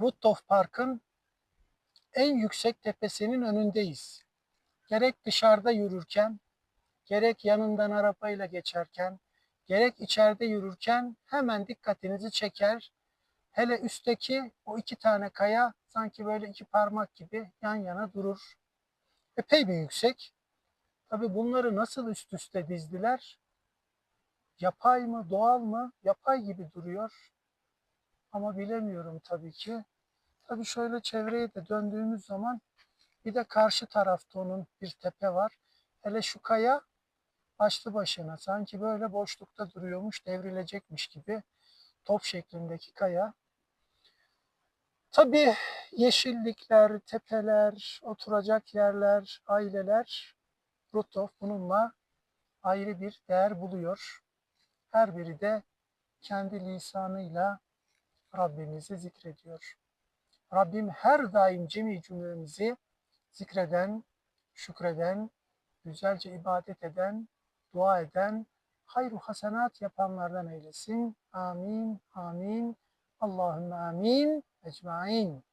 Woodruff Park'ın en yüksek tepesinin önündeyiz. Gerek dışarıda yürürken, gerek yanından arabayla geçerken, gerek içeride yürürken hemen dikkatinizi çeker. Hele üstteki o iki tane kaya sanki böyle iki parmak gibi yan yana durur. Epey bir yüksek. Tabi bunları nasıl üst üste dizdiler? Yapay mı, doğal mı? Yapay gibi duruyor. Ama bilemiyorum tabii ki. Tabii şöyle çevreye de döndüğümüz zaman bir de karşı tarafta onun bir tepe var. Hele şu kaya başlı başına sanki böyle boşlukta duruyormuş, devrilecekmiş gibi top şeklindeki kaya. Tabii yeşillikler, tepeler, oturacak yerler, aileler Rutov bununla ayrı bir değer buluyor. Her biri de kendi lisanıyla Rabbimizi zikrediyor. Rabbim her daim cemi cümlemizi zikreden, şükreden, güzelce ibadet eden, dua eden, hayru hasenat yapanlardan eylesin. Amin, amin. Allahümme amin. Ecmain.